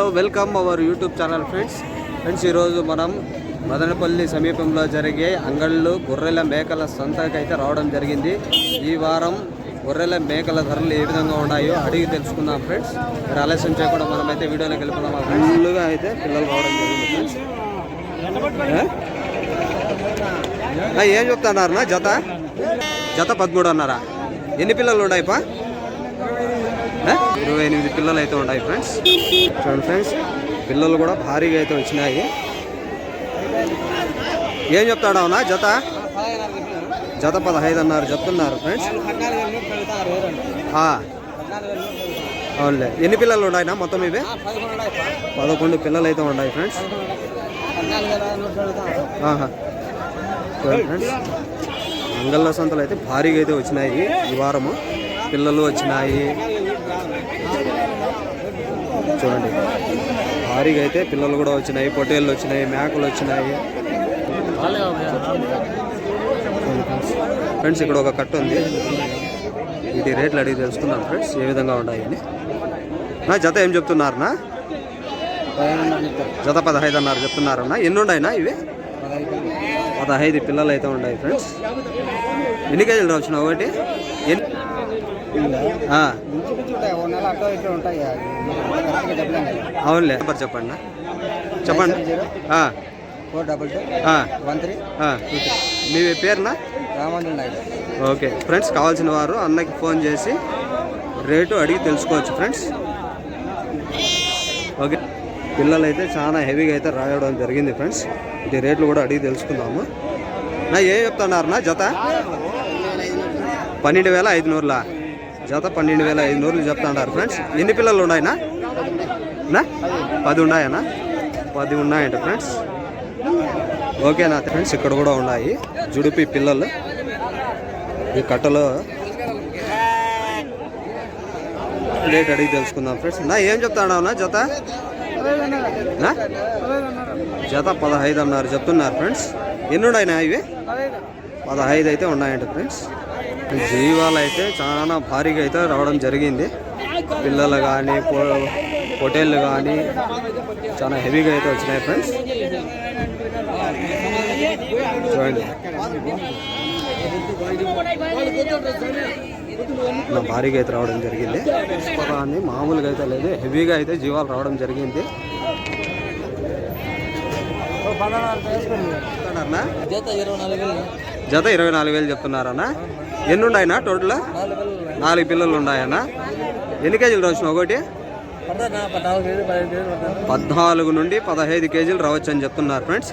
Hello welcome our YouTube channel friends. Friends ఈరోజు మనం మదనపల్లి సమీపంలో జరిగే అంగళ్ళు గొర్రెల మేకల సంతకైతే రావడం జరిగింది. ఈ వారం గొర్రెల మేకల ధరలు ఏ విధంగా ఉన్నాయో అడిగి తెలుసుకుందాం ఫ్రెండ్స్. మీరు ఆలస్యం చేయకుండా మనం అయితే వీడియోలోకి వెళ్ళిపోదాం. ఫుల్గా అయితే పిల్లలు రావడం జరిగింది. ఫ్రెండ్స్ ఏ? ఆ, ఏం చెప్తున్నారు జత? జత పదమూడు అన్నారా? ఎన్ని పిల్లలు ఉన్నాయి పా? ఇరవై ఎనిమిది పిల్లలు అయితే ఉన్నాయి ఫ్రెండ్స్. చూడండి ఫ్రెండ్స్ పిల్లలు కూడా భారీగా అయితే వచ్చినాయి. ఏం చెప్తాడు అవునా జత? జత పదహైదు అన్నారు చెప్తున్నారు ఫ్రెండ్స్. అవునులే. ఎన్ని పిల్లలు ఉన్నాయినా మొత్తం ఇవి? పదకొండు పిల్లలు అయితే ఉన్నాయి ఫ్రెండ్స్. ఫ్రెండ్స్. అంగళ్ళ సంతలు అయితే భారీగా అయితే వచ్చినాయి ఈ వారము. పిల్లలు వచ్చినాయి. చూడండి. భారీగా అయితే పిల్లలు కూడా వచ్చినాయి పొట్టేళ్ళు వచ్చినాయి మేకలు వచ్చినాయి. ఫ్రెండ్స్. ఇక్కడ ఒక కట్ట ఉంది. ఇది రేట్లు అడిగి తెలుసుకుందాం ఫ్రెండ్స్ ఏ విధంగా ఉన్నాయని నా జత ఏం చెప్తున్నారనా జత పదహైదు అన్నారు చెప్తున్నారన్నా. ఎన్ని ఉన్నాయినా ఇవి? పదహైదు పిల్లలు అయితే ఉన్నాయి ఫ్రెండ్స్. ఎన్ని కేజీలు రావచ్చు ఒకటి? ఎన్ని? అవునులే. నెంబర్ చెప్పండి. చెప్పండి. Four double two one three మీ పేరునా? రామాంజన్ నాయుడు ఓకే. ఫ్రెండ్స్ కావాల్సిన వారు అన్నకి ఫోన్ చేసి రేటు అడిగి తెలుసుకోవచ్చు ఫ్రెండ్స్. ఓకే. పిల్లలు అయితే చాలా హెవీగా అయితే రాయడం జరిగింది ఫ్రెండ్స్. ఇది రేట్లు కూడా అడిగి తెలుసుకుందాము. నా ఏం చెప్తున్నారు నా జత? పన్నెండు వేల ఐదు నూరులా జత పన్నెండు వేల ఐదు నూరులు చెప్తున్నారు ఫ్రెండ్స్. ఎన్ని పిల్లలు ఉన్నాయనా? నా? పది ఉన్నాయనా? పది ఉన్నాయంట ఫ్రెండ్స్. ఓకేనా ఫ్రెండ్స్ ఇక్కడ కూడా ఉన్నాయి. జుడిపి పిల్లలు. ఈ కట్టలో రేట్ అడిగి తెలుసుకుందాం ఫ్రెండ్స్. నా ఏం చెప్తాడా జత? నా? జత పదహైదు అన్నారు చెప్తున్నారు ఫ్రెండ్స్. ఎన్ని ఉన్నాయినా ఇవి? పదహైదు అయితే ఉన్నాయంట ఫ్రెండ్స్. జీవాలు అయితే చాలా భారీగా అయితే రావడం జరిగింది. పిల్లలు కానీ పొటేళ్ళు కానీ చాలా హెవీగా అయితే వచ్చినాయి ఫ్రెండ్స్. చూడండి. నా భారీగా అయితే రావడం జరిగింది. పుష్పకాన్ని మామూలుగా అయితే లేదు. హెవీగా అయితే జీవాలు రావడం జరిగింది. జత ఇరవై నాలుగు వేలు చెప్తున్నారన్నా? ఎన్ని ఉన్నాయన్నా టోటల్ నాలుగు పిల్లలు ఉన్నాయన్నా ఎన్ని కేజీలు రావచ్చు ఒకటి? పద్నాలుగు నుండి పదహైదు కేజీలు రావచ్చు అని చెప్తున్నారు ఫ్రెండ్స్.